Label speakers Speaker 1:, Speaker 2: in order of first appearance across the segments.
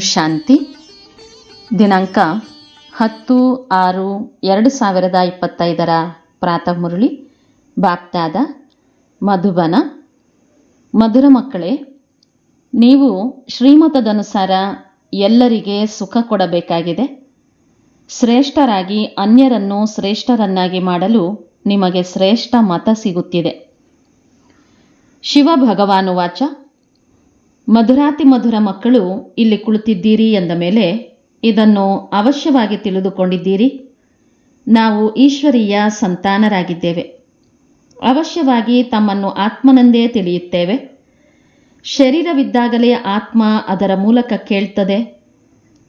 Speaker 1: ಶಾಂತಿ. ದಿನಾಂಕ ಹತ್ತು ಆರು ಎರಡು ಸಾವಿರದ ಇಪ್ಪತ್ತೈದರ ಪ್ರಾತಃ ಮುರಳಿ. ಬಾಪ್ತಾದ ಮಧುಬನ. ಮಧುರ ಮಕ್ಕಳೇ, ನೀವು ಶ್ರೀಮತದನುಸಾರ ಎಲ್ಲರಿಗೆ ಸುಖ ಕೊಡಬೇಕಾಗಿದೆ. ಶ್ರೇಷ್ಠರಾಗಿ ಅನ್ಯರನ್ನು ಶ್ರೇಷ್ಠರನ್ನಾಗಿ ಮಾಡಲು ನಿಮಗೆ ಶ್ರೇಷ್ಠ ಮತ ಸಿಗುತ್ತಿದೆ. ಶಿವ ಭಗವಾನು ವಾಚ ಮಧುರಾತಿ ಮಧುರ ಮಕ್ಕಳು ಇಲ್ಲಿ ಕುಳಿತಿದ್ದೀರಿ ಎಂದ ಮೇಲೆ, ಇದನ್ನು ಅವಶ್ಯವಾಗಿ ತಿಳಿದುಕೊಂಡಿದ್ದೀರಿ? ನಾವು ಈಶ್ವರೀಯ ಸಂತಾನರಾಗಿದ್ದೇವೆ. ಅವಶ್ಯವಾಗಿ ತಮ್ಮನ್ನು ಆತ್ಮನೆಂದೇ ತಿಳಿಯುತ್ತೇವೆ. ಶರೀರವಿದ್ದಾಗಲೇ ಆತ್ಮ ಅದರ ಮೂಲಕ ಕೇಳ್ತದೆ.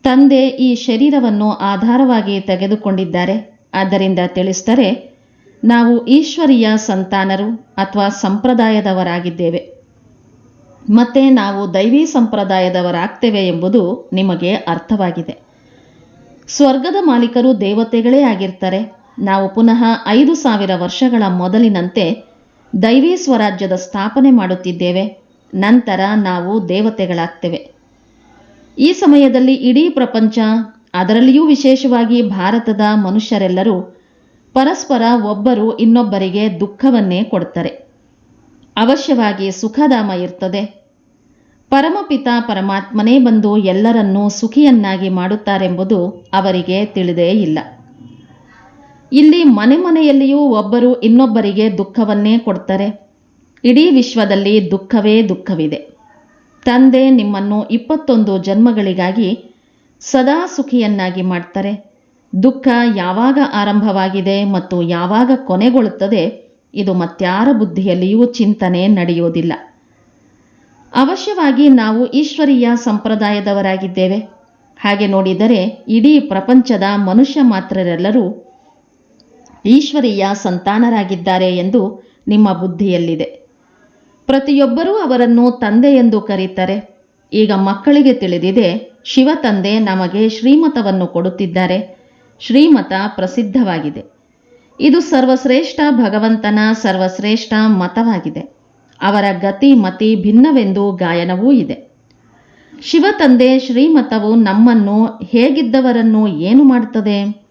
Speaker 1: ತಂದೆ ಈ ಶರೀರವನ್ನು ಆಧಾರವಾಗಿ ತೆಗೆದುಕೊಂಡಿದ್ದಾರೆ. ಆದ್ದರಿಂದ ತಿಳಿಸ್ತರೆ ನಾವು ಈಶ್ವರೀಯ ಸಂತಾನರು ಅಥವಾ ಸಂಪ್ರದಾಯದವರಾಗಿದ್ದೇವೆ. ಮತ್ತೆ ನಾವು ದೈವಿ ಸಂಪ್ರದಾಯದವರಾಗ್ತೇವೆ ಎಂಬುದು ನಿಮಗೆ ಅರ್ಥವಾಗಿದೆ. ಸ್ವರ್ಗದ ಮಾಲೀಕರು ದೇವತೆಗಳೇ ಆಗಿರ್ತಾರೆ. ನಾವು ಪುನಃ ಐದು ಸಾವಿರ ವರ್ಷಗಳ ಮೊದಲಿನಂತೆ ದೈವಿ ಸ್ವರಾಜ್ಯದ ಸ್ಥಾಪನೆ ಮಾಡುತ್ತಿದ್ದೇವೆ. ನಂತರ ನಾವು ದೇವತೆಗಳಾಗ್ತೇವೆ. ಈ ಸಮಯದಲ್ಲಿ ಇಡೀ ಪ್ರಪಂಚ, ಅದರಲ್ಲಿಯೂ ವಿಶೇಷವಾಗಿ ಭಾರತದ ಮನುಷ್ಯರೆಲ್ಲರೂ ಪರಸ್ಪರ ಒಬ್ಬರು ಇನ್ನೊಬ್ಬರಿಗೆ ದುಃಖವನ್ನೇ ಕೊಡ್ತಾರೆ. ಅವಶ್ಯವಾಗಿ ಸುಖಧಾಮ ಇರ್ತದೆ. ಪರಮಪಿತ ಪರಮಾತ್ಮನೇ ಬಂದು ಎಲ್ಲರನ್ನೂ ಸುಖಿಯನ್ನಾಗಿ ಮಾಡುತ್ತಾರೆಂಬುದು ಅವರಿಗೆ ತಿಳಿದೇ ಇಲ್ಲ. ಇಲ್ಲಿ ಮನೆ ಮನೆಯಲ್ಲಿಯೂ ಒಬ್ಬರು ಇನ್ನೊಬ್ಬರಿಗೆ ದುಃಖವನ್ನೇ ಕೊಡ್ತಾರೆ. ಇಡೀ ವಿಶ್ವದಲ್ಲಿ ದುಃಖವೇ ದುಃಖವಿದೆ. ತಂದೆ ನಿಮ್ಮನ್ನು ಇಪ್ಪತ್ತೊಂದು ಜನ್ಮಗಳಿಗಾಗಿ ಸದಾ ಸುಖಿಯನ್ನಾಗಿ ಮಾಡ್ತಾರೆ. ದುಃಖ ಯಾವಾಗ ಆರಂಭವಾಗಿದೆ ಮತ್ತು ಯಾವಾಗ ಕೊನೆಗೊಳ್ಳುತ್ತದೆ ಇದು ಮತ್ಯಾರ ಬುದ್ಧಿಯಲ್ಲಿಯೂ ಚಿಂತನೆ ನಡೆಯುವುದಿಲ್ಲ. ಅವಶ್ಯವಾಗಿ ನಾವು ಈಶ್ವರೀಯ ಸಂಪ್ರದಾಯದವರಾಗಿದ್ದೇವೆ. ಹಾಗೆ ನೋಡಿದರೆ ಇಡೀ ಪ್ರಪಂಚದ ಮನುಷ್ಯ ಮಾತ್ರರೆಲ್ಲರೂ ಈಶ್ವರೀಯ ಸಂತಾನರಾಗಿದ್ದಾರೆ ಎಂದು ನಿಮ್ಮ ಬುದ್ಧಿಯಲ್ಲಿದೆ. ಪ್ರತಿಯೊಬ್ಬರೂ ಅವರನ್ನು ತಂದೆ ಎಂದು ಕರೀತಾರೆ. ಈಗ ಮಕ್ಕಳಿಗೆ ತಿಳಿದಿದೆ, ಶಿವ ತಂದೆ ನಮಗೆ ಶ್ರೀಮತವನ್ನು ಕೊಡುತ್ತಿದ್ದಾರೆ. ಶ್ರೀಮತ ಪ್ರಸಿದ್ಧವಾಗಿದೆ. ಇದು ಸರ್ವಶ್ರೇಷ್ಠ ಭಗವಂತನ ಸರ್ವಶ್ರೇಷ್ಠ ಮತವಾಗಿದೆ. ಅವರ ಗತಿ ಮತಿ ಭಿನ್ನವೆಂದು ಗಾಯನವೂ ಇದೆ. ಶಿವ ತಂದೆ ಶ್ರೀಮತವು ನಮ್ಮನ್ನು ಹೇಗಿದ್ದವರನ್ನು ಏನು ಮಾಡುತ್ತದೆ?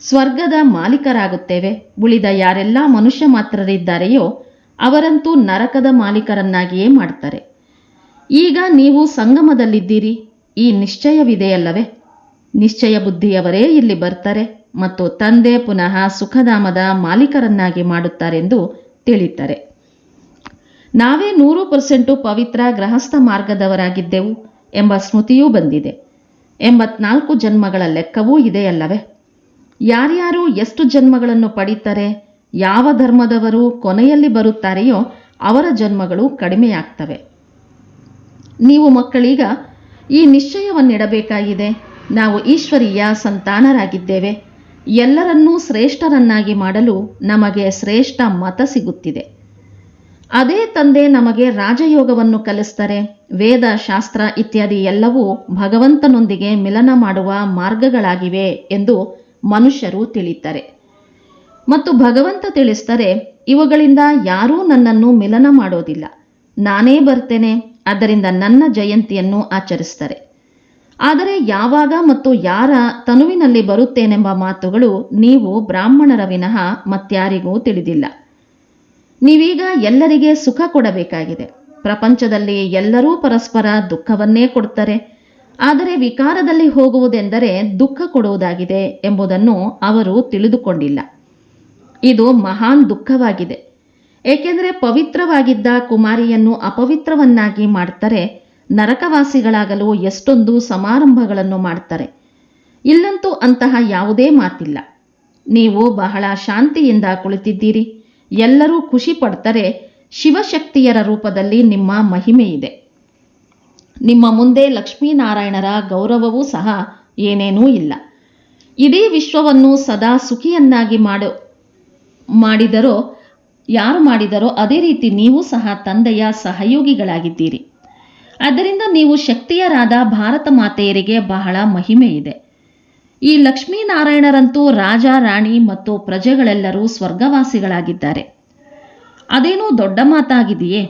Speaker 1: ಸ್ವರ್ಗದ ಮಾಲೀಕರಾಗುತ್ತೇವೆ. ಉಳಿದ ಯಾರೆಲ್ಲ ಮನುಷ್ಯ ಮಾತ್ರರಿದ್ದಾರೆಯೋ ಅವರಂತೂ ನರಕದ ಮಾಲೀಕರನ್ನಾಗಿಯೇ ಮಾಡ್ತಾರೆ ಈಗ ನೀವು ಸಂಗಮದಲ್ಲಿದ್ದೀರಿ. ಈ ನಿಶ್ಚಯವಿದೆಯಲ್ಲವೇ? ನಿಶ್ಚಯ ಬುದ್ಧಿಯವರೇ ಇಲ್ಲಿ ಬರ್ತಾರೆ. ಮತ್ತು ತಂದೆ ಪುನಃ ಸುಖಧಾಮದ ಮಾಲೀಕರನ್ನಾಗಿ ಮಾಡುತ್ತಾರೆಂದು ತಿಳಿತಾರೆ ನಾವೇ ನೂರು ಪರ್ಸೆಂಟು ಪವಿತ್ರ ಗೃಹಸ್ಥ ಮಾರ್ಗದವರಾಗಿದ್ದೆವು ಎಂಬ ಸ್ಮೃತಿಯೂ ಬಂದಿದೆ. ಎಂಬತ್ನಾಲ್ಕು ಜನ್ಮಗಳ ಲೆಕ್ಕವೂ ಇದೆಯಲ್ಲವೇ? ಯಾರ್ಯಾರು ಎಷ್ಟು ಜನ್ಮಗಳನ್ನು ಪಡೀತಾರೆ, ಯಾವ ಧರ್ಮದವರು ಕೊನೆಯಲ್ಲಿ ಬರುತ್ತಾರೆಯೋ ಅವರ ಜನ್ಮಗಳು ಕಡಿಮೆಯಾಗ್ತವೆ. ನೀವು ಮಕ್ಕಳೀಗ, ಈ ನಿಶ್ಚಯವನ್ನಿಡಬೇಕಾಗಿದೆ. ನಾವು ಈಶ್ವರೀಯ ಸಂತಾನರಾಗಿದ್ದೇವೆ. ಎಲ್ಲರನ್ನೂ ಶ್ರೇಷ್ಠರನ್ನಾಗಿ ಮಾಡಲು ನಮಗೆ ಶ್ರೇಷ್ಠ ಮತ ಸಿಗುತ್ತಿದೆ. ಅದೇ ತಂದೆ ನಮಗೆ ರಾಜಯೋಗವನ್ನು ಕಲಿಸ್ತಾರೆ. ವೇದ, ಶಾಸ್ತ್ರ ಇತ್ಯಾದಿ ಎಲ್ಲವೂ ಭಗವಂತನೊಂದಿಗೆ ಮಿಲನ ಮಾಡುವ ಮಾರ್ಗಗಳಾಗಿವೆ ಎಂದು ಮನುಷ್ಯರು ತಿಳಿತಾರೆ. ಮತ್ತು ಭಗವಂತ ತಿಳಿಸ್ತಾರೆ, ಇವುಗಳಿಂದ ಯಾರೂ ನನ್ನನ್ನು ಮಿಲನ ಮಾಡೋದಿಲ್ಲ. ನಾನೇ ಬರ್ತೇನೆ ಅದರಿಂದ ನನ್ನ ಜಯಂತಿಯನ್ನು ಆಚರಿಸ್ತಾರೆ. ಆದರೆ ಯಾವಾಗ ಮತ್ತು ಯಾರ ತನುವಿನಲ್ಲಿ ಬರುತ್ತೇನೆಂಬ ಮಾತುಗಳು ನೀವು ಬ್ರಾಹ್ಮಣರ ವಿನಃ ಮತ್ಯಾರಿಗೂ ತಿಳಿದಿಲ್ಲ. ನೀವೀಗ ಎಲ್ಲರಿಗೆ ಸುಖ ಕೊಡಬೇಕಾಗಿದೆ. ಪ್ರಪಂಚದಲ್ಲಿ ಎಲ್ಲರೂ ಪರಸ್ಪರ ದುಃಖವನ್ನೇ ಕೊಡ್ತಾರೆ. ಆದರೆ ವಿಕಾರದಲ್ಲಿ ಹೋಗುವುದೆಂದರೆ ದುಃಖ ಕೊಡುವುದಾಗಿದೆ ಎಂಬುದನ್ನು ಅವರು ತಿಳಿದುಕೊಂಡಿಲ್ಲ. ಇದು ಮಹಾನ್ ದುಃಖವಾಗಿದೆ. ಏಕೆಂದರೆ ಪವಿತ್ರವಾಗಿದ್ದ ಕುಮಾರಿಯನ್ನು ಅಪವಿತ್ರವನ್ನಾಗಿ ಮಾಡ್ತಾರೆ. ನರಕವಾಸಿಗಳಾಗಲು ಎಷ್ಟೊಂದು ಸಮಾರಂಭಗಳನ್ನು ಮಾಡ್ತಾರೆ. ಇಲ್ಲಂತೂ ಅಂತಹ ಯಾವುದೇ ಮಾತಿಲ್ಲ. ನೀವು ಬಹಳ ಶಾಂತಿಯಿಂದ ಕುಳಿತಿದ್ದೀರಿ. ಎಲ್ಲರೂ ಖುಷಿ ಪಡ್ತಾರೆ. ಶಿವಶಕ್ತಿಯರ ರೂಪದಲ್ಲಿ ನಿಮ್ಮ ಮಹಿಮೆ ಇದೆ. ನಿಮ್ಮ ಮುಂದೆ ಲಕ್ಷ್ಮೀನಾರಾಯಣರ ಗೌರವವೂ ಸಹ ಏನೇನೂ ಇಲ್ಲ. ಇಡೀ ವಿಶ್ವವನ್ನು ಸದಾ ಸುಖಿಯನ್ನಾಗಿ ಮಾಡೋ, ಮಾಡಿದರೋ, ಯಾರು ಮಾಡಿದರೋ ಅದೇ ರೀತಿ ನೀವು ಸಹ ತಂದೆಯ ಸಹಯೋಗಿಗಳಾಗಿದ್ದೀರಿ. ಆದ್ದರಿಂದ ನೀವು ಶಕ್ತಿಯರಾದ ಭಾರತ ಮಾತೆಯರಿಗೆ ಬಹಳ ಮಹಿಮೆ ಇದೆ. ಈ ಲಕ್ಷ್ಮೀನಾರಾಯಣರಂತೂ ರಾಜ, ರಾಣಿ ಮತ್ತು ಪ್ರಜೆಗಳೆಲ್ಲರೂ ಸ್ವರ್ಗವಾಸಿಗಳಾಗಿದ್ದಾರೆ. ಅದೇನೂ ದೊಡ್ಡ ಮಾತಾಗಿದೆಯೇ?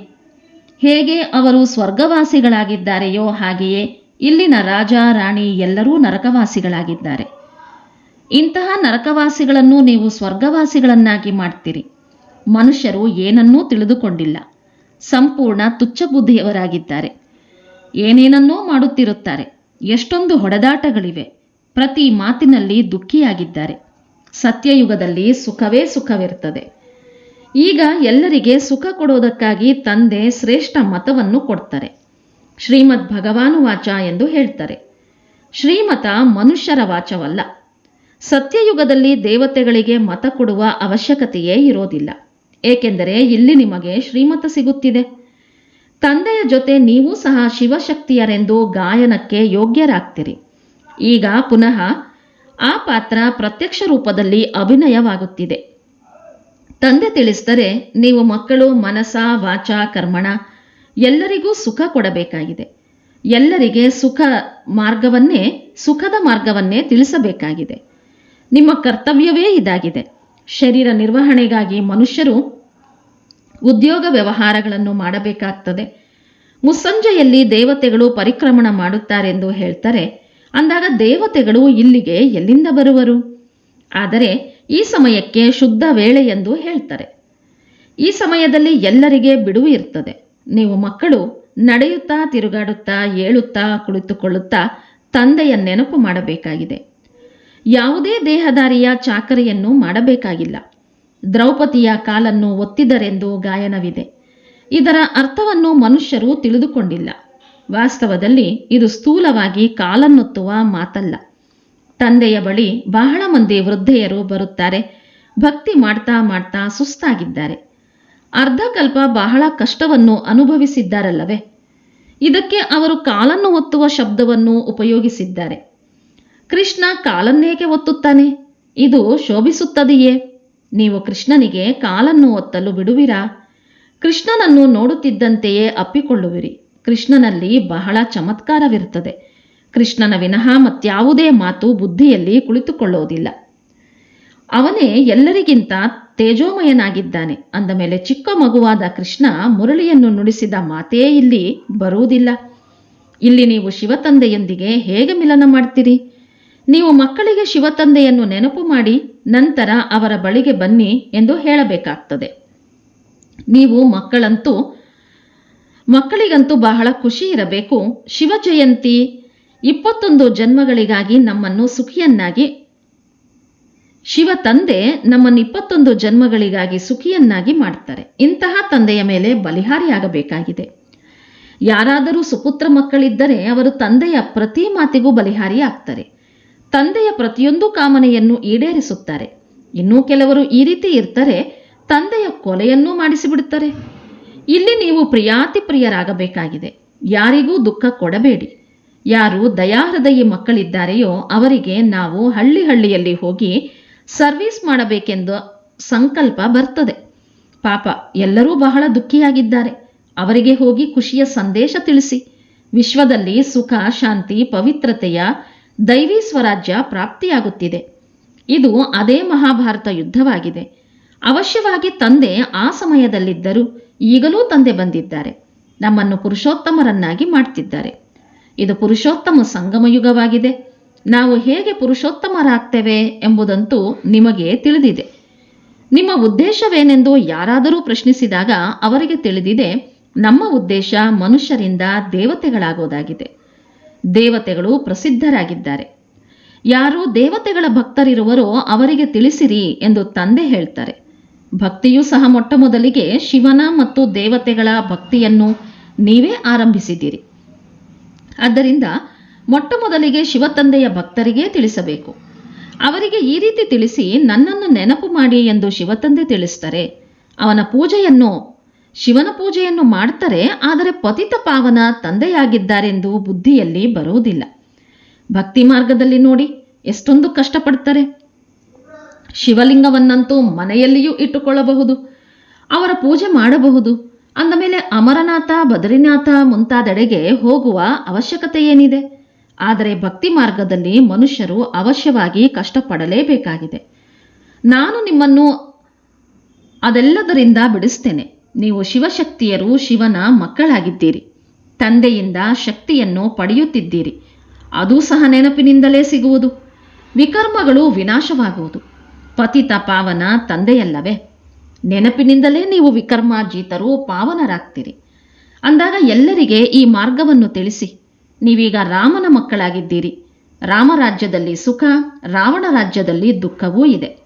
Speaker 1: ಹೇಗೆ ಅವರು ಸ್ವರ್ಗವಾಸಿಗಳಾಗಿದ್ದಾರೆಯೋ ಹಾಗೆಯೇ ಇಲ್ಲಿನ ರಾಜ, ರಾಣಿ ಎಲ್ಲರೂ ನರಕವಾಸಿಗಳಾಗಿದ್ದಾರೆ. ಇಂತಹ ನರಕವಾಸಿಗಳನ್ನು ನೀವು ಸ್ವರ್ಗವಾಸಿಗಳನ್ನಾಗಿ ಮಾಡ್ತೀರಿ. ಮನುಷ್ಯರು ಏನನ್ನೂ ತಿಳಿದುಕೊಂಡಿಲ್ಲ. ಸಂಪೂರ್ಣ ತುಚ್ಛ ಬುದ್ಧಿಯವರಾಗಿದ್ದಾರೆ ಏನೇನನ್ನೋ ಮಾಡುತ್ತಿರುತ್ತಾರೆ. ಎಷ್ಟೊಂದು ಹೊಡೆದಾಟಗಳಿವೆ. ಪ್ರತಿ ಮಾತಿನಲ್ಲಿ ದುಃಖಿಯಾಗಿದ್ದಾರೆ. ಸತ್ಯಯುಗದಲ್ಲಿ ಸುಖವೇ ಸುಖವಿರುತ್ತದೆ. ಈಗ ಎಲ್ಲರಿಗೆ ಸುಖ ಕೊಡೋದಕ್ಕಾಗಿ ತಂದೆ ಶ್ರೇಷ್ಠ ಮತವನ್ನು ಕೊಡ್ತಾರೆ. ಶ್ರೀಮದ್ ಭಗವಾನು ವಾಚ ಎಂದು ಹೇಳ್ತಾರೆ. ಶ್ರೀಮತ ಮನುಷ್ಯರ ವಾಚವಲ್ಲ. ಸತ್ಯಯುಗದಲ್ಲಿ ದೇವತೆಗಳಿಗೆ ಮತ ಕೊಡುವ ಅವಶ್ಯಕತೆಯೇ ಇರೋದಿಲ್ಲ. ಏಕೆಂದರೆ ಇಲ್ಲಿ ನಿಮಗೆ ಶ್ರೀಮತ ಸಿಗುತ್ತಿದೆ. ತಂದೆಯ ಜೊತೆ ನೀವು ಸಹ ಶಿವಶಕ್ತಿಯರೆಂದು ಗಾಯನಕ್ಕೆ ಯೋಗ್ಯರಾಗ್ತೀರಿ. ಈಗ ಪುನಃ ಆ ಪಾತ್ರ ಪ್ರತ್ಯಕ್ಷ ರೂಪದಲ್ಲಿ ಅಭಿನಯವಾಗುತ್ತಿದೆ. ತಂದೆ ತಿಳಿಸಿದರೆ ನೀವು ಮಕ್ಕಳು ಮನಸ ವಾಚ, ಕರ್ಮಣ ಎಲ್ಲರಿಗೂ ಸುಖ ಕೊಡಬೇಕಾಗಿದೆ. ಎಲ್ಲರಿಗೆ ಸುಖ ಮಾರ್ಗವನ್ನೇ, ಸುಖದ ಮಾರ್ಗವನ್ನೇ ತಿಳಿಸಬೇಕಾಗಿದೆ. ನಿಮ್ಮ ಕರ್ತವ್ಯವೇ ಇದಾಗಿದೆ. ಶರೀರ ನಿರ್ವಹಣೆಗಾಗಿ ಮನುಷ್ಯರು ಉದ್ಯೋಗ ವ್ಯವಹಾರಗಳನ್ನು ಮಾಡಬೇಕಾಗ್ತದೆ. ಮುಸ್ಸಂಜೆಯಲ್ಲಿ ದೇವತೆಗಳು ಪರಿಕ್ರಮಣ ಮಾಡುತ್ತಾರೆಂದು ಹೇಳ್ತಾರೆ. ಅಂದಾಗ ದೇವತೆಗಳು ಇಲ್ಲಿಗೆ ಎಲ್ಲಿಂದ ಬರುವರು? ಆದರೆ ಈ ಸಮಯಕ್ಕೆ ಶುದ್ಧ ವೇಳೆ ಎಂದು ಹೇಳ್ತಾರೆ. ಈ ಸಮಯದಲ್ಲಿ ಎಲ್ಲರಿಗೆ ಬಿಡುವು ಇರ್ತದೆ. ನೀವು ಮಕ್ಕಳು ನಡೆಯುತ್ತಾ, ತಿರುಗಾಡುತ್ತಾ, ಏಳುತ್ತಾ, ಕುಳಿತುಕೊಳ್ಳುತ್ತಾ ತಂದೆಯ ನೆನಪು ಮಾಡಬೇಕಾಗಿದೆ. ಯಾವುದೇ ದೇಹದಾರಿಯ ಚಾಕರಿಯನ್ನು ಮಾಡಬೇಕಾಗಿಲ್ಲ. ದ್ರೌಪದಿಯ ಕಾಲನ್ನು ಒತ್ತಿದರೆಂದು ಗಾಯನವಿದೆ. ಇದರ ಅರ್ಥವನ್ನು ಮನುಷ್ಯರು ತಿಳಿದುಕೊಂಡಿಲ್ಲ. ವಾಸ್ತವದಲ್ಲಿ ಇದು ಸ್ಥೂಲವಾಗಿ ಕಾಲನ್ನೊತ್ತುವ ಮಾತಲ್ಲ. ತಂದೆಯ ಬಳಿ ಬಹಳ ಮಂದಿ ವೃದ್ಧೆಯರು ಬರುತ್ತಾರೆ. ಭಕ್ತಿ ಮಾಡ್ತಾ ಮಾಡ್ತಾ ಸುಸ್ತಾಗಿದ್ದಾರೆ. ಅರ್ಧಕಲ್ಪ ಬಹಳ ಕಷ್ಟವನ್ನು ಅನುಭವಿಸಿದ್ದಾರಲ್ಲವೇ? ಇದಕ್ಕೆ ಅವರು ಕಾಲನ್ನು ಒತ್ತುವ ಶಬ್ದವನ್ನು ಉಪಯೋಗಿಸಿದ್ದಾರೆ. ಕೃಷ್ಣ ಕಾಲನ್ನೇಕೆ ಒತ್ತುತ್ತಾನೆ? ಇದು ಶೋಭಿಸುತ್ತದೆಯೇ? ನೀವು ಕೃಷ್ಣನಿಗೆ ಕಾಲನ್ನು ಒತ್ತಲು ಬಿಡುವಿರಾ? ಕೃಷ್ಣನನ್ನು ನೋಡುತ್ತಿದ್ದಂತೆಯೇ ಅಪ್ಪಿಕೊಳ್ಳುವಿರಿ. ಕೃಷ್ಣನಲ್ಲಿ ಬಹಳ ಚಮತ್ಕಾರವಿರುತ್ತದೆ. ಕೃಷ್ಣನ ವಿನಃ ಮತ್ಯಾವುದೇ ಮಾತು ಬುದ್ಧಿಯಲ್ಲಿ ಕುಳಿತುಕೊಳ್ಳೋದಿಲ್ಲ ಅವನೇ ಎಲ್ಲರಿಗಿಂತ ತೇಜೋಮಯನಾಗಿದ್ದಾನೆ. ಅಂದ ಮೇಲೆ ಚಿಕ್ಕ ಮಗುವಾದ ಕೃಷ್ಣ ಮುರಳಿಯನ್ನು ನುಡಿಸಿದ ಮಾತೇ ಇಲ್ಲಿ ಬರುವುದಿಲ್ಲ. ಇಲ್ಲಿ ನೀವು ಶಿವತಂದೆಯೊಂದಿಗೆ ಹೇಗೆ ಮಿಲನ ಮಾಡ್ತೀರಿ? ನೀವು ಮಕ್ಕಳಿಗೆ ಶಿವತಂದೆಯನ್ನು ನೆನಪು ಮಾಡಿ ನಂತರ ಅವರ ಬಳಿಗೆ ಬನ್ನಿ ಎಂದು ಹೇಳಬೇಕಾಗ್ತದೆ. ನೀವು ಮಕ್ಕಳಂತೂ, ಮಕ್ಕಳಿಗಂತೂ ಬಹಳ ಖುಷಿ ಇರಬೇಕು. ಶಿವ ಜಯಂತಿ ಇಪ್ಪತ್ತೊಂದು ಜನ್ಮಗಳಿಗಾಗಿ ನಮ್ಮನ್ನು ಸುಖಿಯನ್ನಾಗಿ ಶಿವ ತಂದೆ ನಮ್ಮನ್ನು ಇಪ್ಪತ್ತೊಂದು ಜನ್ಮಗಳಿಗಾಗಿ ಸುಖಿಯನ್ನಾಗಿ ಮಾಡ್ತಾರೆ. ಇಂತಹ ತಂದೆಯ ಮೇಲೆ ಬಲಿಹಾರಿಯಾಗಬೇಕಾಗಿದೆ. ಯಾರಾದರೂ ಸುಪುತ್ರ ಮಕ್ಕಳಿದ್ದರೆ ಅವರು ತಂದೆಯ ಪ್ರತಿ ಮಾತಿಗೂ ಬಲಿಹಾರಿ ಆಗ್ತಾರೆ ತಂದೆಯ ಪ್ರತಿಯೊಂದು ಕಾಮನೆಯನ್ನು ಈಡೇರಿಸುತ್ತಾರೆ. ಇನ್ನೂ ಕೆಲವರು ಈ ರೀತಿ ಇರ್ತಾರೆ, ತಂದೆಯ ಕೊಲೆಯನ್ನೂ ಮಾಡಿಸಿಬಿಡುತ್ತಾರೆ. ಇಲ್ಲಿ ನೀವು ಪ್ರಿಯಾತಿ ಪ್ರಿಯರಾಗಬೇಕಾಗಿದೆ. ಯಾರಿಗೂ ದುಃಖ ಕೊಡಬೇಡಿ. ಯಾರು ದಯಾಹೃದಯಿ ಮಕ್ಕಳಿದ್ದಾರೆಯೋ ಅವರಿಗೆ ನಾವು ಹಳ್ಳಿ ಹಳ್ಳಿಯಲ್ಲಿ ಹೋಗಿ ಸರ್ವಿಸ್ ಮಾಡಬೇಕೆಂದು ಸಂಕಲ್ಪ ಬರ್ತದೆ. ಪಾಪ ಎಲ್ಲರೂ ಬಹಳ ದುಃಖಿಯಾಗಿದ್ದಾರೆ. ಅವರಿಗೆ ಹೋಗಿ ಖುಷಿಯ ಸಂದೇಶ ತಿಳಿಸಿ. ವಿಶ್ವದಲ್ಲಿ ಸುಖ, ಶಾಂತಿ, ಪವಿತ್ರತೆಯ ದೈವಿ ಸ್ವರಾಜ್ಯ ಪ್ರಾಪ್ತಿಯಾಗುತ್ತಿದೆ. ಇದು ಅದೇ ಮಹಾಭಾರತ ಯುದ್ಧವಾಗಿದೆ. ಅವಶ್ಯವಾಗಿ ತಂದೆ ಆ ಸಮಯದಲ್ಲಿದ್ದರು ಈಗಲೂ ತಂದೆ ಬಂದಿದ್ದಾರೆ. ನಮ್ಮನ್ನು ಪುರುಷೋತ್ತಮರನ್ನಾಗಿ ಮಾಡ್ತಿದ್ದಾರೆ. ಇದು ಪುರುಷೋತ್ತಮ ಸಂಗಮ ಯುಗವಾಗಿದೆ. ನಾವು ಹೇಗೆ ಪುರುಷೋತ್ತಮರಾಗ್ತೇವೆ ಎಂಬುದಂತೂ ನಿಮಗೆ ತಿಳಿದಿದೆ. ನಿಮ್ಮ ಉದ್ದೇಶವೇನೆಂದು ಯಾರಾದರೂ ಪ್ರಶ್ನಿಸಿದಾಗ ಅವರಿಗೆ ತಿಳಿದಿದೆ. ನಮ್ಮ ಉದ್ದೇಶ ಮನುಷ್ಯರಿಂದ ದೇವತೆಗಳಾಗೋದಾಗಿದೆ. ದೇವತೆಗಳು ಪ್ರಸಿದ್ಧರಾಗಿದ್ದಾರೆ. ಯಾರು ದೇವತೆಗಳ ಭಕ್ತರಿರುವರೋ ಅವರಿಗೆ ತಿಳಿಸಿರಿ ಎಂದು ತಂದೆ ಹೇಳ್ತಾರೆ. ಭಕ್ತಿಯೂ ಸಹ ಮೊಟ್ಟ ಮೊದಲಿಗೆ ಶಿವನ ಮತ್ತು ದೇವತೆಗಳ ಭಕ್ತಿಯನ್ನು ನೀವೇ ಆರಂಭಿಸಿದ್ದೀರಿ. ಆದ್ದರಿಂದ ಮೊಟ್ಟ ಮೊದಲಿಗೆ ಶಿವತಂದೆಯ ಭಕ್ತರಿಗೆ ತಿಳಿಸಬೇಕು. ಅವರಿಗೆ ಈ ರೀತಿ ತಿಳಿಸಿ ನನ್ನನ್ನು ನೆನಪು ಮಾಡಿ ಎಂದು ಶಿವತಂದೆ ತಿಳಿಸ್ತಾರೆ. ಅವನ ಪೂಜೆಯನ್ನು ಶಿವನ ಪೂಜೆಯನ್ನು ಮಾಡ್ತಾರೆ, ಆದರೆ ಪತಿತ ಪಾವನ ತಂದೆಯಾಗಿದ್ದಾರೆಂದು ಬುದ್ಧಿಯಲ್ಲಿ ಬರುವುದಿಲ್ಲ. ಭಕ್ತಿ ಮಾರ್ಗದಲ್ಲಿ ನೋಡಿ ಎಷ್ಟೊಂದು ಕಷ್ಟಪಡ್ತಾರೆ. ಶಿವಲಿಂಗವನ್ನಂತೂ ಮನೆಯಲ್ಲಿಯೂ ಇಟ್ಟುಕೊಳ್ಳಬಹುದು, ಅವರ ಪೂಜೆ ಮಾಡಬಹುದು. ಅಂದಮೇಲೆ ಅಮರನಾಥ, ಬದರಿನಾಥ ಮುಂತಾದೆಡೆಗೆ ಹೋಗುವ ಅವಶ್ಯಕತೆ ಏನಿದೆ ಆದರೆ ಭಕ್ತಿ ಮಾರ್ಗದಲ್ಲಿ ಮನುಷ್ಯರು ಅವಶ್ಯವಾಗಿ ಕಷ್ಟಪಡಲೇಬೇಕಾಗಿದೆ. ನಾನು ನಿಮ್ಮನ್ನು ಅದೆಲ್ಲದರಿಂದ ಬಿಡಿಸ್ತೇನೆ. ನೀವು ಶಿವಶಕ್ತಿಯರು ಶಿವನ ಮಕ್ಕಳಾಗಿದ್ದೀರಿ. ತಂದೆಯಿಂದ ಶಕ್ತಿಯನ್ನು ಪಡೆಯುತ್ತಿದ್ದೀರಿ. ಅದು ಸಹ ನೆನಪಿನಿಂದಲೇ ಸಿಗುವುದು. ವಿಕರ್ಮಗಳು ವಿನಾಶವಾಗುವುದು. ಪತಿತ ಪಾವನ ತಂದೆಯಲ್ಲವೇ? ನೆನಪಿನಿಂದಲೇ ನೀವು ವಿಕರ್ಮಾರ್ಜಿತರು ಪಾವನರಾಗ್ತೀರಿ. ಅಂದಾಗ ಎಲ್ಲರಿಗೆ ಈ ಮಾರ್ಗವನ್ನು ತಿಳಿಸಿ. ನೀವೀಗ ರಾಮನ ಮಕ್ಕಳಾಗಿದ್ದೀರಿ. ರಾಮರಾಜ್ಯದಲ್ಲಿ ಸುಖ, ರಾವಣ ರಾಜ್ಯದಲ್ಲಿ ದುಃಖವೂ ಇದೆ.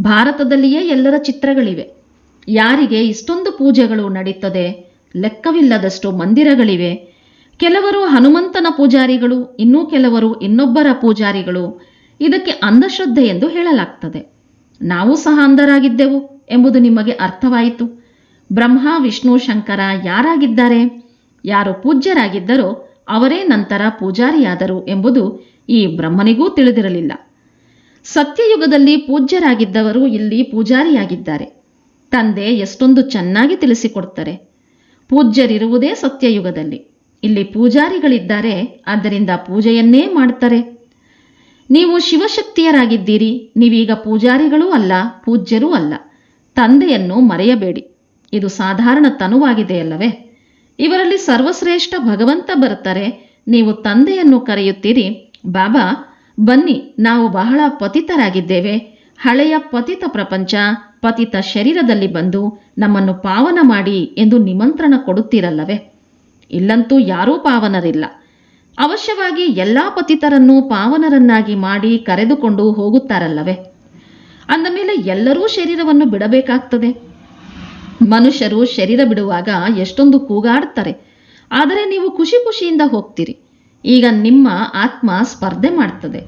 Speaker 1: ಭಾರತದಲ್ಲಿಯೇ ಎಲ್ಲರ ಚಿತ್ರಗಳಿವೆ. ಯಾರಿಗೆ ಇಷ್ಟೊಂದು ಪೂಜೆಗಳು ನಡೀತದೆ? ಲೆಕ್ಕವಿಲ್ಲದಷ್ಟು ಮಂದಿರಗಳಿವೆ. ಕೆಲವರು ಹನುಮಂತನ ಪೂಜಾರಿಗಳು, ಇನ್ನೂ ಕೆಲವರು ಇನ್ನೊಬ್ಬರ ಪೂಜಾರಿಗಳು. ಇದಕ್ಕೆ ಅಂಧಶ್ರದ್ಧೆ ಎಂದು ಹೇಳಲಾಗ್ತದೆ. ನಾವು ಸಹ ಅಂಧರಾಗಿದ್ದೆವು ಎಂಬುದು ನಿಮಗೆ ಅರ್ಥವಾಯಿತು. ಬ್ರಹ್ಮ, ವಿಷ್ಣು, ಶಂಕರ ಯಾರಾಗಿದ್ದಾರೆ? ಯಾರು ಪೂಜ್ಯರಾಗಿದ್ದರೋ ಅವರೇ ನಂತರ ಪೂಜಾರಿಯಾದರು ಎಂಬುದು ಈ ಬ್ರಹ್ಮನಿಗೂ ತಿಳಿದಿರಲಿಲ್ಲ. ಸತ್ಯಯುಗದಲ್ಲಿ ಪೂಜ್ಯರಾಗಿದ್ದವರು ಇಲ್ಲಿ ಪೂಜಾರಿಯಾಗಿದ್ದಾರೆ. ತಂದೆ ಎಷ್ಟೊಂದು ಚೆನ್ನಾಗಿ ತಿಳಿಸಿಕೊಡ್ತಾರೆ. ಪೂಜ್ಯರಿರುವುದೇ ಸತ್ಯಯುಗದಲ್ಲಿ. ಇಲ್ಲಿ ಪೂಜಾರಿಗಳಿದ್ದಾರೆ, ಆದ್ದರಿಂದ ಪೂಜೆಯನ್ನೇ ಮಾಡ್ತಾರೆ. ನೀವು ಶಿವಶಕ್ತಿಯರಾಗಿದ್ದೀರಿ, ನೀವೀಗ ಪೂಜಾರಿಗಳೂ ಅಲ್ಲ, ಪೂಜ್ಯರೂ ಅಲ್ಲ. ತಂದೆಯನ್ನು ಮರೆಯಬೇಡಿ. ಇದು ಸಾಧಾರಣ ತನುವಾಗಿದೆಯಲ್ಲವೇ ಇವರಲ್ಲಿ ಸರ್ವಶ್ರೇಷ್ಠ ಭಗವಂತ ಬರುತ್ತಾರೆ. ನೀವು ತಂದೆಯನ್ನು ಕರೆಯುತ್ತೀರಿ, ಬಾಬಾ, ಬನ್ನಿ, ನಾವು ಬಹಳ ಪತಿತರಾಗಿದ್ದೇವೆ. ಹಳೆಯ ಪತಿತ ಪ್ರಪಂಚ ಪತಿತ ಶರೀರದಲ್ಲಿ ಬಂದು ನಮ್ಮನ್ನು ಪಾವನ ಮಾಡಿ ಎಂದು ನಿಮಂತ್ರಣ ಕೊಡುತ್ತೀರಲ್ಲವೇ? ಇಲ್ಲಂತೂ ಯಾರೂ ಪಾವನರಿಲ್ಲ. ಅವಶ್ಯವಾಗಿ ಎಲ್ಲಾ ಪತಿತರನ್ನು ಪಾವನರನ್ನಾಗಿ ಮಾಡಿ ಕರೆದುಕೊಂಡು ಹೋಗುತ್ತಾರಲ್ಲವೇ? ಅಂದ ಮೇಲೆ ಎಲ್ಲರೂ ಶರೀರವನ್ನು ಬಿಡಬೇಕಾಗ್ತದೆ. ಮನುಷ್ಯರು ಶರೀರ ಬಿಡುವಾಗ ಎಷ್ಟೊಂದು ಕೂಗಾಡುತ್ತಾರೆ. ಆದರೆ ನೀವು ಖುಷಿ ಖುಷಿಯಿಂದ ಹೋಗ್ತೀರಿ. ಈಗ ನಿಮ್ಮ ಆತ್ಮ ಸ್ಪರ್ಧೆ ಮಾಡ್ತದೆ.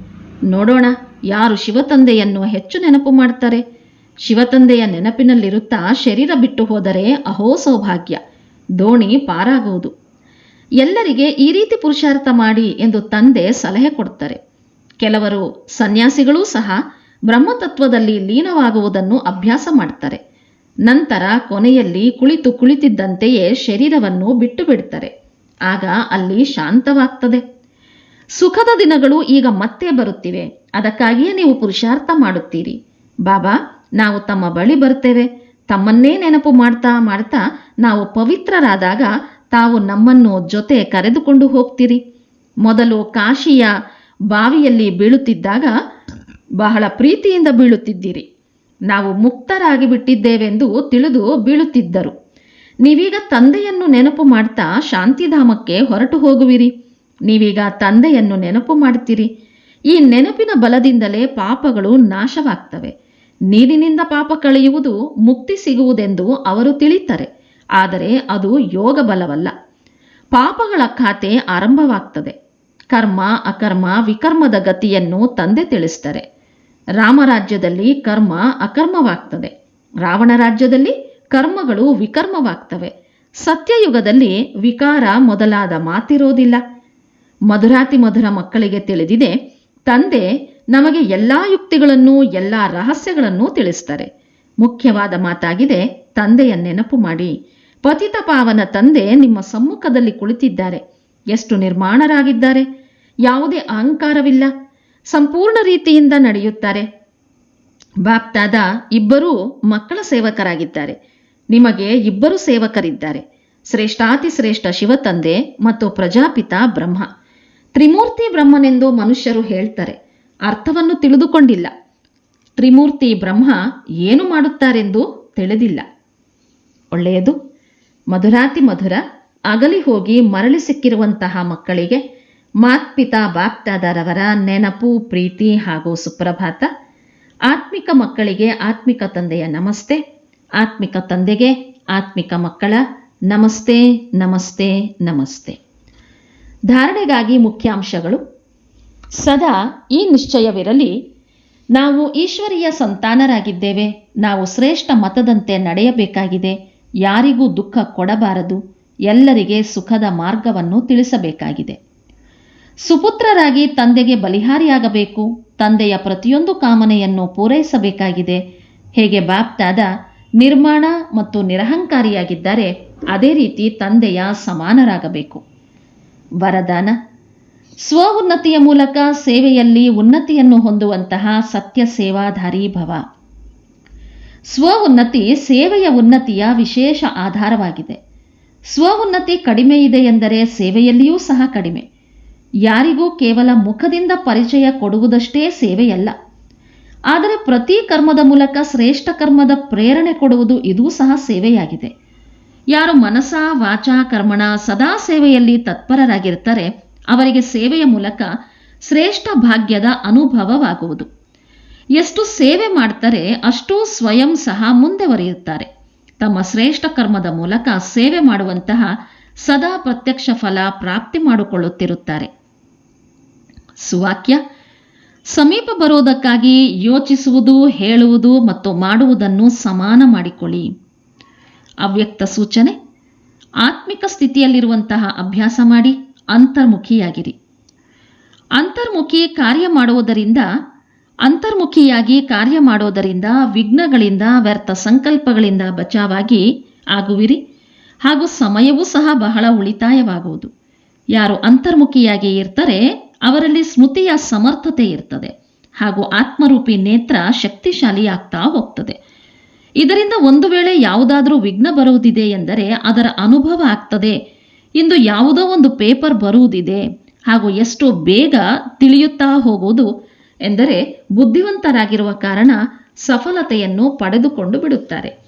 Speaker 1: ನೋಡೋಣ, ಯಾರು ಶಿವತಂದೆಯನ್ನು ಹೆಚ್ಚು ನೆನಪು ಮಾಡ್ತಾರೆ? ಶಿವತಂದೆಯ ನೆನಪಿನಲ್ಲಿರುತ್ತಾ ಶರೀರ ಬಿಟ್ಟು ಹೋದರೆ ಅಹೋ ಸೌಭಾಗ್ಯ. ದೋಣಿ ಪಾರಾಗುವುದು. ಎಲ್ಲರಿಗೆ ಈ ರೀತಿ ಪುರುಷಾರ್ಥ ಮಾಡಿ ಎಂದು ತಂದೆ ಸಲಹೆ ಕೊಡ್ತಾರೆ. ಕೆಲವರು ಸನ್ಯಾಸಿಗಳೂ ಸಹ ಬ್ರಹ್ಮತತ್ವದಲ್ಲಿ ಲೀನವಾಗುವುದನ್ನು ಅಭ್ಯಾಸ ಮಾಡ್ತಾರೆ. ನಂತರ ಕೊನೆಯಲ್ಲಿ ಕುಳಿತು ಕುಳಿತಿದ್ದಂತೆಯೇ ಶರೀರವನ್ನು ಬಿಟ್ಟು ಬಿಡ್ತಾರೆ. ಆಗ ಅಲ್ಲಿ ಶಾಂತವಾಗ್ತದೆ. ಸುಖದ ದಿನಗಳು ಈಗ ಮತ್ತೆ ಬರುತ್ತಿವೆ. ಅದಕ್ಕಾಗಿಯೇ ನೀವು ಪುರುಷಾರ್ಥ ಮಾಡುತ್ತೀರಿ. ಬಾಬಾ ನಾವು ತಮ್ಮ ಬಳಿ ಬರ್ತೇವೆ ತಮ್ಮನ್ನೇ ನೆನಪು ಮಾಡ್ತಾ ಮಾಡ್ತಾ ನಾವು ಪವಿತ್ರರಾದಾಗ ತಾವು ನಮ್ಮನ್ನು ಜೊತೆ ಕರೆದುಕೊಂಡು ಹೋಗ್ತೀರಿ. ಮೊದಲು ಕಾಶಿಯ ಬಾವಿಯಲ್ಲಿ ಬೀಳುತ್ತಿದ್ದಾಗ ಬಹಳ ಪ್ರೀತಿಯಿಂದ ಬೀಳುತ್ತಿದ್ದೀರಿ. ನಾವು ಮುಕ್ತರಾಗಿ ಬಿಟ್ಟಿದ್ದೇವೆಂದು ತಿಳಿದು ಬೀಳುತ್ತಿದ್ದರು. ನೀವೀಗ ತಂದೆಯನ್ನು ನೆನಪು ಮಾಡ್ತಾ ಶಾಂತಿಧಾಮಕ್ಕೆ ಹೊರಟು ಹೋಗುವಿರಿ. ನೀವೀಗ ತಂದೆಯನ್ನು ನೆನಪು ಮಾಡ್ತೀರಿ. ಈ ನೆನಪಿನ ಬಲದಿಂದಲೇ ಪಾಪಗಳು ನಾಶವಾಗ್ತವೆ. ನೀರಿನಿಂದ ಪಾಪ ಕಳೆಯುವುದು ಮುಕ್ತಿ ಸಿಗುವುದೆಂದು ಅವರು ತಿಳಿತಾರೆ. ಆದರೆ ಅದು ಯೋಗ ಬಲವಲ್ಲ. ಪಾಪಗಳ ಖಾತೆ ಆರಂಭವಾಗ್ತದೆ. ಕರ್ಮ, ಅಕರ್ಮ, ವಿಕರ್ಮದ ಗತಿಯನ್ನು ತಂದೆ ತಿಳಿಸ್ತಾರೆ. ರಾಮರಾಜ್ಯದಲ್ಲಿ ಕರ್ಮ ಅಕರ್ಮವಾಗ್ತದೆ. ರಾವಣ ರಾಜ್ಯದಲ್ಲಿ ಕರ್ಮಗಳು ವಿಕರ್ಮವಾಗ್ತವೆ. ಸತ್ಯಯುಗದಲ್ಲಿ ವಿಕಾರ ಮೊದಲಾದ ಮಾತಿರೋದಿಲ್ಲ. ಮಧುರಾತಿ ಮಧುರ ಮಕ್ಕಳಿಗೆ ತಿಳಿದಿದೆ, ತಂದೆ ನಮಗೆ ಎಲ್ಲ ಯುಕ್ತಿಗಳನ್ನು, ಎಲ್ಲ ರಹಸ್ಯಗಳನ್ನು ತಿಳಿಸ್ತಾರೆ. ಮುಖ್ಯವಾದ ಮಾತಾಗಿದೆ, ತಂದೆಯ ನೆನಪು ಮಾಡಿ. ಪತಿತ ಪಾವನ ತಂದೆ ನಿಮ್ಮ ಸಮ್ಮುಖದಲ್ಲಿ ಕುಳಿತಿದ್ದಾರೆ. ಎಷ್ಟು ನಿರ್ಮಾಣರಾಗಿದ್ದಾರೆ. ಯಾವುದೇ ಅಹಂಕಾರವಿಲ್ಲ. ಸಂಪೂರ್ಣ ರೀತಿಯಿಂದ ನಡೆಯುತ್ತಾರೆ. ಬಾಪ್ತಾದ ಇಬ್ಬರೂ ಮಕ್ಕಳ ಸೇವಕರಾಗಿದ್ದಾರೆ. ನಿಮಗೆ ಇಬ್ಬರು ಸೇವಕರಿದ್ದಾರೆ. ಶ್ರೇಷ್ಠಾತಿ ಶ್ರೇಷ್ಠ ಶಿವತಂದೆ ಮತ್ತು ಪ್ರಜಾಪಿತ ಬ್ರಹ್ಮ. ತ್ರಿಮೂರ್ತಿ ಬ್ರಹ್ಮನೆಂದು ಮನುಷ್ಯರು ಹೇಳ್ತಾರೆ. ಅರ್ಥವನ್ನು ತಿಳಿದುಕೊಂಡಿಲ್ಲ. ತ್ರಿಮೂರ್ತಿ ಬ್ರಹ್ಮ ಏನು ಮಾಡುತ್ತಾರೆಂದು ತಿಳಿದಿಲ್ಲ. ಒಳ್ಳೆಯದು. ಮಧುರಾತಿ ಮಧುರ, ಅಗಲಿ ಹೋಗಿ ಮರಳಿ ಸಿಕ್ಕಿರುವಂತಹ ಮಕ್ಕಳಿಗೆ ಮಾತ್ಪಿತಾ ಬಾಪ್ತಾದರವರ ನೆನಪು, ಪ್ರೀತಿ ಹಾಗೂ ಸುಪ್ರಭಾತ. ಆತ್ಮಿಕ ಮಕ್ಕಳಿಗೆ ಆತ್ಮಿಕ ತಂದೆಯ ನಮಸ್ತೆ. ಆತ್ಮಿಕ ತಂದೆಗೆ ಆತ್ಮಿಕ ಮಕ್ಕಳ ನಮಸ್ತೆ ನಮಸ್ತೆ ನಮಸ್ತೆ. ಧಾರಣೆಗಾಗಿ ಮುಖ್ಯಾಂಶಗಳು ಸದಾ ಈ ನಿಶ್ಚಯವಿರಲಿ. ನಾವು ಈಶ್ವರಿಯ ಸಂತಾನರಾಗಿದ್ದೇವೆ. ನಾವು ಶ್ರೇಷ್ಠ ಮತದಂತೆ ನಡೆಯಬೇಕಾಗಿದೆ. ಯಾರಿಗೂ ದುಃಖ ಕೊಡಬಾರದು. ಎಲ್ಲರಿಗೆ ಸುಖದ ಮಾರ್ಗವನ್ನು ತಿಳಿಸಬೇಕಾಗಿದೆ. ಸುಪುತ್ರರಾಗಿ ತಂದೆಗೆ ಬಲಿಹಾರಿಯಾಗಬೇಕು. ತಂದೆಯ ಪ್ರತಿಯೊಂದು ಕಾಮನೆಯನ್ನು ಪೂರೈಸಬೇಕಾಗಿದೆ. ಹೇಗೆ ಬಾಪ್ತಾದ ನಿರ್ಮಾಣ ಮತ್ತು ನಿರಹಂಕಾರಿಯಾಗಿದ್ದಾರೆ, ಅದೇ ರೀತಿ ತಂದೆಯ ಸಮಾನರಾಗಬೇಕು. ವರದಾನ ಸ್ವ ಉನ್ನತಿಯ ಮೂಲಕ ಸೇವೆಯಲ್ಲಿ ಉನ್ನತಿಯನ್ನು ಹೊಂದುವಂತಹ ಸತ್ಯ ಸೇವಾಧಾರಿ ಭವ. ಸ್ವ ಉನ್ನತಿ ಸೇವೆಯ ಉನ್ನತಿಯ ವಿಶೇಷ ಆಧಾರವಾಗಿದೆ. ಸ್ವ ಉನ್ನತಿ ಕಡಿಮೆ ಇದೆ ಎಂದರೆ ಸೇವೆಯಲ್ಲಿಯೂ ಸಹ ಕಡಿಮೆ. ಯಾರಿಗೂ ಕೇವಲ ಮುಖದಿಂದ ಪರಿಚಯ ಕೊಡುವುದಷ್ಟೇ ಸೇವೆಯಲ್ಲ. ಆದರೆ ಪ್ರತಿ ಕರ್ಮದ ಮೂಲಕ ಶ್ರೇಷ್ಠ ಕರ್ಮದ ಪ್ರೇರಣೆ ಕೊಡುವುದು ಇದೂ ಸಹ ಸೇವೆಯಾಗಿದೆ. ಯಾರು ಮನಸ ವಾಚ ಕರ್ಮಣ ಸದಾ ಸೇವೆಯಲ್ಲಿ ತತ್ಪರರಾಗಿರ್ತಾರೆ ಅವರಿಗೆ ಸೇವೆಯ ಮೂಲಕ ಶ್ರೇಷ್ಠ ಭಾಗ್ಯದ ಅನುಭವವಾಗುವುದು. ಎಷ್ಟು ಸೇವೆ ಮಾಡ್ತಾರೆ ಅಷ್ಟೂ ಸ್ವಯಂ ಸಹ ಮುಂದೆವರಿಯುತ್ತಾರೆ ತಮ್ಮ ಶ್ರೇಷ್ಠ ಕರ್ಮದ ಮೂಲಕ ಸೇವೆ ಮಾಡುವಂತಹ ಸದಾ ಪ್ರತ್ಯಕ್ಷ ಫಲ ಪ್ರಾಪ್ತಿ ಮಾಡಿಕೊಳ್ಳುತ್ತಿರುತ್ತಾರೆ. ಸುವಾಕ್ಯ, ಸಮೀಪ ಬರುವುದಕ್ಕಾಗಿ ಯೋಚಿಸುವುದು, ಹೇಳುವುದು ಮತ್ತು ಮಾಡುವುದನ್ನು ಸಮಾನ ಮಾಡಿಕೊಳ್ಳಿ. ಅವ್ಯಕ್ತ ಸೂಚನೆ, ಆತ್ಮಿಕ ಸ್ಥಿತಿಯಲ್ಲಿರುವಂತಹ ಅಭ್ಯಾಸ ಮಾಡಿ. ಅಂತರ್ಮುಖಿಯಾಗಿರಿ. ಅಂತರ್ಮುಖಿ ಕಾರ್ಯ ಮಾಡುವುದರಿಂದ, ಅಂತರ್ಮುಖಿಯಾಗಿ ಕಾರ್ಯ ಮಾಡೋದರಿಂದ ವಿಘ್ನಗಳಿಂದ, ವ್ಯರ್ಥ ಸಂಕಲ್ಪಗಳಿಂದ ಬಚಾವಾಗಿ ಆಗುವಿರಿ. ಹಾಗೂ ಸಮಯವೂ ಸಹ ಬಹಳ ಉಳಿತಾಯವಾಗುವುದು. ಯಾರು ಅಂತರ್ಮುಖಿಯಾಗಿ ಇರ್ತಾರೆ, ಅವರಲ್ಲಿ ಸ್ಮೃತಿಯ ಸಮರ್ಥತೆ ಇರ್ತದೆ. ಹಾಗೂ ಆತ್ಮರೂಪಿ ನೇತ್ರ ಶಕ್ತಿಶಾಲಿ ಆಗ್ತಾ ಹೋಗ್ತದೆ. ಇದರಿಂದ ಒಂದು ವೇಳೆ ಯಾವುದಾದರೂ ವಿಘ್ನ ಬರುವುದಿದೆ ಎಂದರೆ ಅದರ ಅನುಭವ ಆಗ್ತದೆ. ಇಂದು ಯಾವುದೋ ಒಂದು ಪೇಪರ್ ಬರುವುದಿದೆ. ಹಾಗೂ ಎಷ್ಟು ಬೇಗ ತಿಳಿಯುತ್ತಾ ಹೋಗುವುದು ಎಂದರೆ ಬುದ್ಧಿವಂತರಾಗಿರುವ ಕಾರಣ ಸಫಲತೆಯನ್ನು ಪಡೆದುಕೊಂಡು ಬಿಡುತ್ತಾರೆ.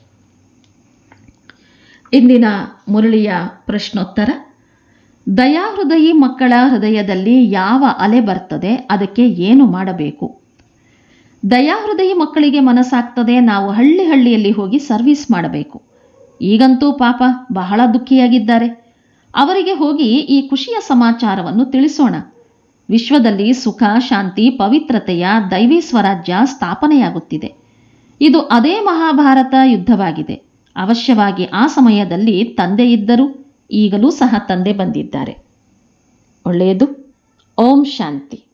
Speaker 1: ಇಂದಿನ ಮುರಳಿಯ ಪ್ರಶ್ನೋತ್ತರ. ದಯಾಹೃದಯಿ ಮಕ್ಕಳ ಹೃದಯದಲ್ಲಿ ಯಾವ ಅಲೆ ಬರ್ತದೆ? ಅದಕ್ಕೆ ಏನು ಮಾಡಬೇಕು? ದಯಾಹೃದಯಿ ಮಕ್ಕಳಿಗೆ ಮನಸ್ಸಾಗ್ತದೆ, ನಾವು ಹಳ್ಳಿ ಹಳ್ಳಿಯಲ್ಲಿ ಹೋಗಿ ಸರ್ವಿಸ್ ಮಾಡಬೇಕು. ಈಗಂತೂ ಪಾಪ ಬಹಳ ದುಃಖಿಯಾಗಿದ್ದಾರೆ. ಅವರಿಗೆ ಹೋಗಿ ಈ ಖುಷಿಯ ಸಮಾಚಾರವನ್ನು ತಿಳಿಸೋಣ. ವಿಶ್ವದಲ್ಲಿ ಸುಖ, ಶಾಂತಿ, ಪವಿತ್ರತೆಯ ದೈವಿ ಸ್ವರಾಜ್ಯ ಸ್ಥಾಪನೆಯಾಗುತ್ತಿದೆ. ಇದು ಅದೇ ಮಹಾಭಾರತ ಯುದ್ಧವಾಗಿದೆ. ಅವಶ್ಯವಾಗಿ ಆ ಸಮಯದಲ್ಲಿ ತಂದೆ ಇದ್ದರು, ಈಗಲೂ ಸಹ ತಂದೆ ಬಂದಿದ್ದಾರೆ. ಒಳ್ಳೆಯದು. ಓಂ ಶಾಂತಿ.